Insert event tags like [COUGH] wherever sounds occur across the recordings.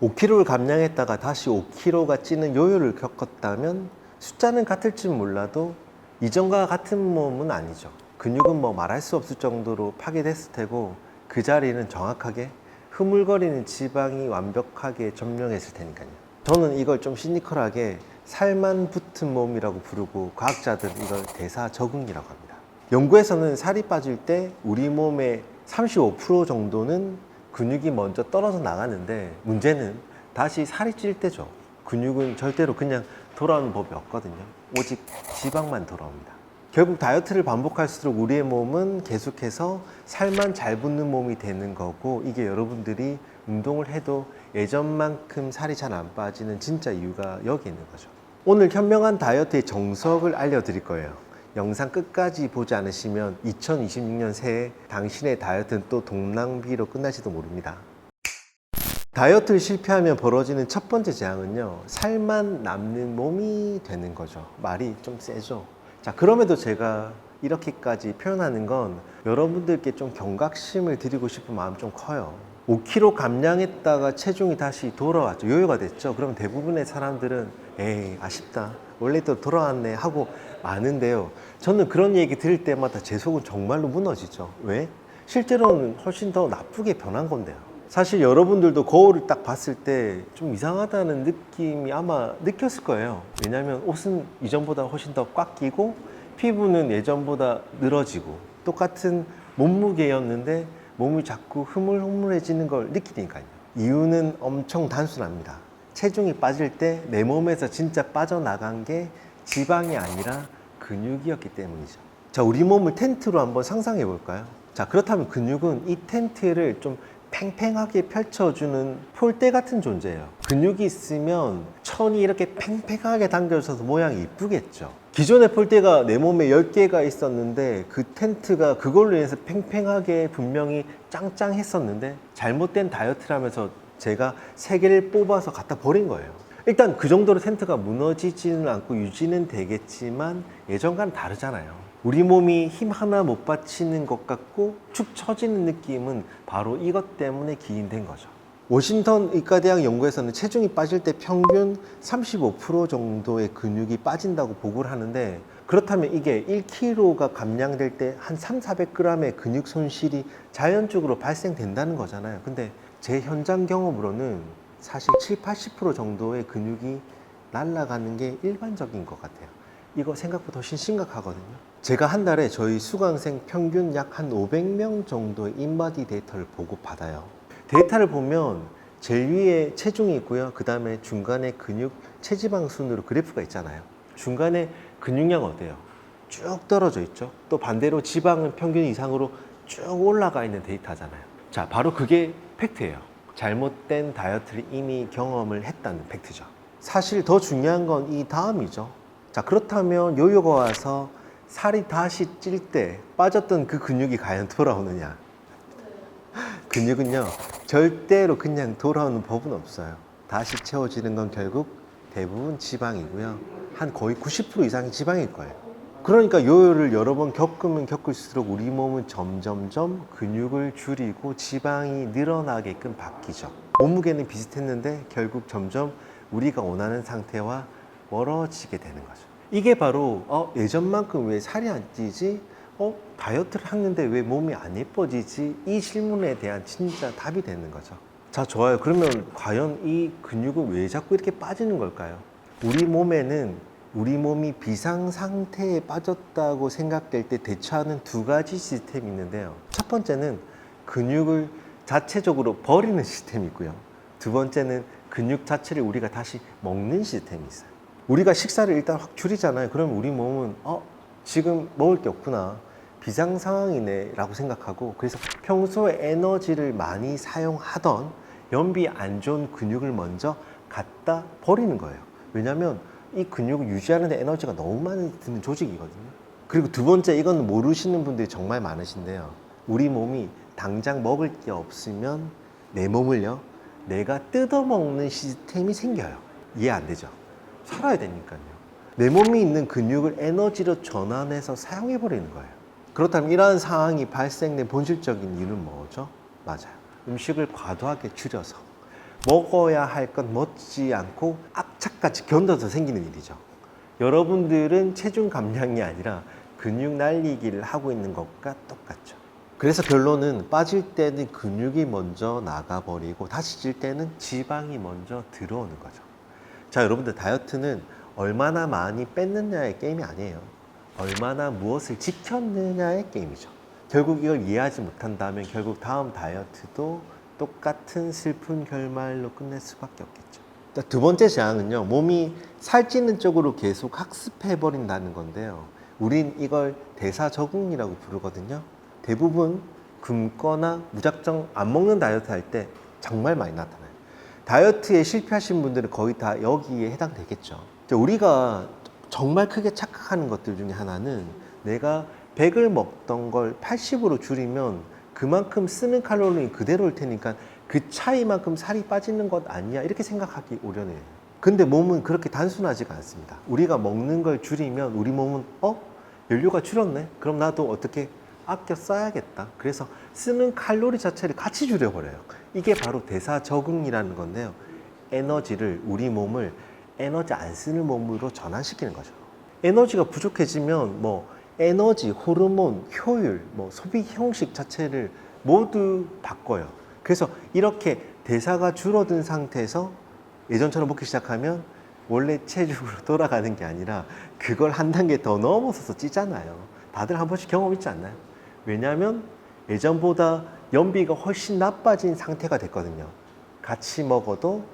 5kg를 감량했다가 다시 5kg가 찌는 요요를 겪었다면 숫자는 같을지 몰라도 이전과 같은 몸은 아니죠. 근육은 뭐 말할 수 없을 정도로 파괴됐을 테고 그 자리는 정확하게 흐물거리는 지방이 완벽하게 점령했을 테니까요. 저는 이걸 좀 시니컬하게 살만 붙은 몸이라고 부르고 과학자들은 이걸 대사 적응이라고 합니다. 연구에서는 살이 빠질 때 우리 몸의 35% 정도는 근육이 먼저 떨어져 나가는데 문제는 다시 살이 찔 때죠. 근육은 절대로 그냥 돌아오는 법이 없거든요. 오직 지방만 돌아옵니다. 결국 다이어트를 반복할수록 우리의 몸은 계속해서 살만 잘 붙는 몸이 되는 거고 이게 여러분들이 운동을 해도 예전만큼 살이 잘 안 빠지는 진짜 이유가 여기 있는 거죠. 오늘 현명한 다이어트의 정석을 알려드릴 거예요. 영상 끝까지 보지 않으시면 2026년 새해 당신의 다이어트는 또 동낭비로 끝날지도 모릅니다. 다이어트를 실패하면 벌어지는 첫 번째 재앙은요, 살만 남는 몸이 되는 거죠. 말이 좀 세죠. 자, 그럼에도 제가 이렇게까지 표현하는 건 여러분들께 좀 경각심을 드리고 싶은 마음 좀 커요. 5kg 감량했다가 체중이 다시 돌아왔죠. 요요가 됐죠. 그럼 대부분의 사람들은 에이, 아쉽다. 원래 또 돌아왔네 하고 많은데요. 저는 그런 얘기 들을 때마다 제 속은 정말로 무너지죠. 왜? 실제로는 훨씬 더 나쁘게 변한 건데요. 사실 여러분들도 거울을 딱 봤을 때 좀 이상하다는 느낌이 아마 느꼈을 거예요. 왜냐하면 옷은 이전보다 훨씬 더 꽉 끼고 피부는 예전보다 늘어지고 똑같은 몸무게였는데 몸이 자꾸 흐물흐물해지는 걸 느끼니까요. 이유는 엄청 단순합니다. 체중이 빠질 때 내 몸에서 진짜 빠져나간 게 지방이 아니라 근육이었기 때문이죠. 자, 우리 몸을 텐트로 한번 상상해 볼까요? 자, 그렇다면 근육은 이 텐트를 좀 팽팽하게 펼쳐주는 폴대 같은 존재예요. 근육이 있으면 천이 이렇게 팽팽하게 당겨져서 모양이 이쁘겠죠. 기존의 폴대가 내 몸에 10개가 있었는데 그 텐트가 그걸로 인해서 팽팽하게 분명히 짱짱했었는데 잘못된 다이어트를 하면서 제가 3개를 뽑아서 갖다 버린 거예요. 일단 그 정도로 텐트가 무너지지는 않고 유지는 되겠지만 예전과는 다르잖아요. 우리 몸이 힘 하나 못 받치는 것 같고 축 처지는 느낌은 바로 이것 때문에 기인된 거죠. 워싱턴 의과대학 연구에서는 체중이 빠질 때 평균 35% 정도의 근육이 빠진다고 보고를 하는데 그렇다면 이게 1kg가 감량될 때 한 3, 400g의 근육 손실이 자연적으로 발생된다는 거잖아요. 근데 제 현장 경험으로는 사실 7, 80% 정도의 근육이 날아가는 게 일반적인 것 같아요. 이거 생각보다 훨씬 심각하거든요. 제가 한 달에 저희 수강생 평균 약 한 500명 정도의 인바디 데이터를 보고 받아요. 데이터를 보면 제일 위에 체중이 있고요. 그 다음에 중간에 근육, 체지방 순으로 그래프가 있잖아요. 중간에 근육량 어때요? 쭉 떨어져 있죠. 또 반대로 지방은 평균 이상으로 쭉 올라가 있는 데이터잖아요. 자, 바로 그게 팩트예요. 잘못된 다이어트를 이미 경험을 했다는 팩트죠. 사실 더 중요한 건 이 다음이죠. 자, 그렇다면 요요가 와서 살이 다시 찔 때 빠졌던 그 근육이 과연 [LAUGHS] 돌아오느냐? 근육은요, 절대로 그냥 돌아오는 법은 없어요. 다시 채워지는 건 결국 대부분 지방이고요. 한 거의 90% 이상이 지방일 거예요. 그러니까 요요를 여러 번 겪으면 겪을수록 우리 몸은 점점점 근육을 줄이고 지방이 늘어나게끔 바뀌죠. 몸무게는 비슷했는데 결국 점점 우리가 원하는 상태와 멀어지게 되는 거죠. 이게 바로 어, 예전만큼 왜 살이 안 찌지? 어, 다이어트를 하는데 왜 몸이 안 예뻐지지? 이 질문에 대한 진짜 답이 되는 거죠. 자, 좋아요. 그러면 과연 이 근육은 왜 자꾸 이렇게 빠지는 걸까요? 우리 몸에는 우리 몸이 비상 상태에 빠졌다고 생각될 때 대처하는 두 가지 시스템이 있는데요. 첫 번째는 근육을 자체적으로 버리는 시스템이 있고요. 두 번째는 근육 자체를 우리가 다시 먹는 시스템이 있어요. 우리가 식사를 일단 확 줄이잖아요. 그러면 우리 몸은 어 지금 먹을 게 없구나 비상 상황이네라고 생각하고 그래서 평소에 에너지를 많이 사용하던 연비 안 좋은 근육을 먼저 갖다 버리는 거예요. 왜냐하면 이 근육을 유지하는 데 에너지가 너무 많이 드는 조직이거든요. 그리고 두 번째 이건 모르시는 분들이 정말 많으신데요. 우리 몸이 당장 먹을 게 없으면 내 몸을요 내가 뜯어먹는 시스템이 생겨요. 이해 안 되죠? 살아야 되니까요. 내 몸에 있는 근육을 에너지로 전환해서 사용해 버리는 거예요. 그렇다면 이러한 상황이 발생된 본질적인 이유는 뭐죠? 맞아요. 음식을 과도하게 줄여서 먹어야 할 것 먹지 않고 악착같이 견뎌서 생기는 일이죠. 여러분들은 체중 감량이 아니라 근육 날리기를 하고 있는 것과 똑같죠. 그래서 결론은 빠질 때는 근육이 먼저 나가버리고 다시 찔 때는 지방이 먼저 들어오는 거죠. 자, 여러분들 다이어트는 얼마나 많이 뺐느냐의 게임이 아니에요. 얼마나 무엇을 지켰느냐의 게임이죠. 결국 이걸 이해하지 못한다면 결국 다음 다이어트도 똑같은 슬픈 결말로 끝낼 수밖에 없겠죠. 자, 두 번째 재앙은요, 몸이 살찌는 쪽으로 계속 학습해버린다는 건데요. 우린 이걸 대사 적응이라고 부르거든요. 대부분 굶거나 무작정 안 먹는 다이어트 할 때 정말 많이 나타나요. 다이어트에 실패하신 분들은 거의 다 여기에 해당되겠죠. 우리가 정말 크게 착각하는 것들 중에 하나는 내가 100을 먹던 걸 80으로 줄이면 그만큼 쓰는 칼로리는 그대로일 테니까 그 차이만큼 살이 빠지는 것 아니야 이렇게 생각하기 오려내요. 근데 몸은 그렇게 단순하지가 않습니다. 우리가 먹는 걸 줄이면 우리 몸은 어 연료가 줄었네. 그럼 나도 어떻게 아껴 써야겠다. 그래서 쓰는 칼로리 자체를 같이 줄여버려요. 이게 바로 대사 적응이라는 건데요. 에너지를 우리 몸을 에너지 안 쓰는 몸으로 전환시키는 거죠. 에너지가 부족해지면 뭐 에너지, 호르몬, 효율, 뭐 소비 형식 자체를 모두 바꿔요. 그래서 이렇게 대사가 줄어든 상태에서 예전처럼 먹기 시작하면 원래 체중으로 [LAUGHS] 돌아가는 게 아니라 그걸 한 단계 더 넘어서서 찌잖아요. 다들 한 번씩 경험 있지 않나요? 왜냐하면 예전보다 연비가 훨씬 나빠진 상태가 됐거든요. 같이 먹어도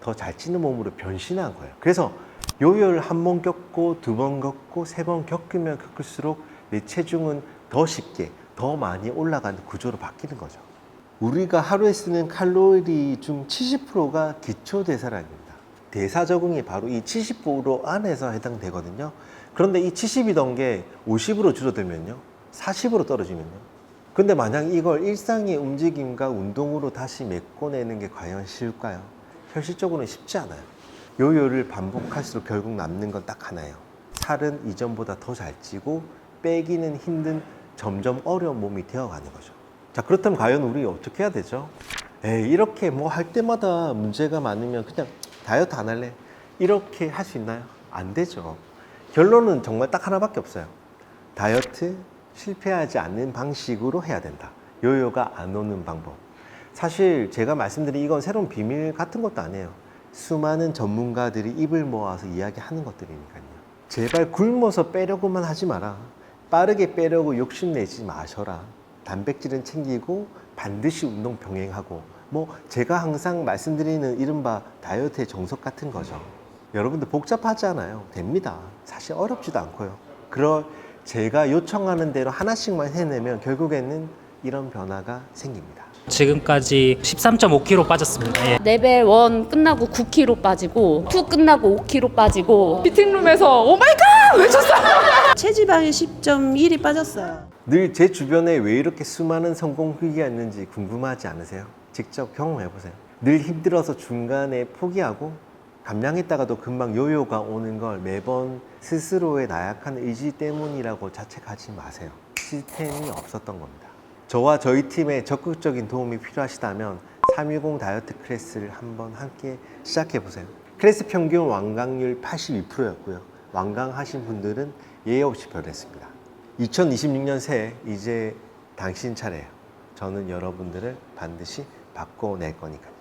더 잘 찌는 몸으로 변신한 거예요. 그래서 요요를 한 번 겪고 두 번 겪고 세 번 겪으면 겪을수록 내 체중은 더 쉽게 더 많이 올라가는 구조로 바뀌는 거죠. 우리가 하루에 쓰는 칼로리 중 70%가 기초 대사량입니다. 대사 적응이 바로 이 70% 안에서 해당되거든요. 그런데 이 70이던 게 50으로 줄어들면요. 40으로 떨어지면요. 근데 만약 이걸 일상의 움직임과 운동으로 다시 메꿔내는 게 과연 쉬울까요? 현실적으로는 쉽지 않아요. 요요를 반복할수록 결국 남는 건 딱 하나예요. 살은 이전보다 더 잘 찌고 빼기는 힘든 점점 어려운 몸이 되어가는 거죠. 자, 그렇다면 과연 우리 어떻게 해야 되죠? 에이, 이렇게 뭐 할 때마다 문제가 많으면 그냥 다이어트 안 할래? 이렇게 할 수 있나요? 안 되죠. 결론은 정말 딱 하나밖에 없어요. 다이어트 실패하지 않는 방식으로 해야 된다. 요요가 안 오는 방법. 사실 제가 말씀드린 이건 새로운 비밀 같은 것도 아니에요. 수많은 전문가들이 입을 모아서 이야기하는 것들이니까요. 제발 굶어서 빼려고만 하지 마라. 빠르게 빼려고 욕심내지 마셔라. 단백질은 챙기고 반드시 운동 병행하고 뭐 제가 항상 말씀드리는 이른바 다이어트의 정석 같은 거죠. 여러분들 복잡하지 않아요. 됩니다. 사실 어렵지도 않고요. 그럴 제가 요청하는 대로 하나씩만 해내면 결국에는 이런 변화가 생깁니다. 지금까지 13.5kg 빠졌습니다. 예. 레벨 1 끝나고 9kg 빠지고 2 끝나고 5kg 빠지고 미팅룸에서 오마이갓 외쳤어요. [LAUGHS] 체지방이 10.1이 빠졌어요. 늘 제 주변에 왜 이렇게 수많은 성공 후기가 있는지 궁금하지 않으세요? 직접 경험해 보세요. 늘 힘들어서 중간에 포기하고 감량했다가도 금방 요요가 오는 걸 매번 스스로의 나약한 의지 때문이라고 자책하지 마세요. 시스템이 없었던 겁니다. 저와 저희 팀의 적극적인 도움이 필요하시다면 310 다이어트 클래스를 한번 함께 시작해 보세요. 클래스 평균 완강률 82%였고요. 완강하신 분들은 예외 없이 변했습니다. 2026년 새해 이제 당신 차례예요. 저는 여러분들을 반드시 바꿔낼 거니까요.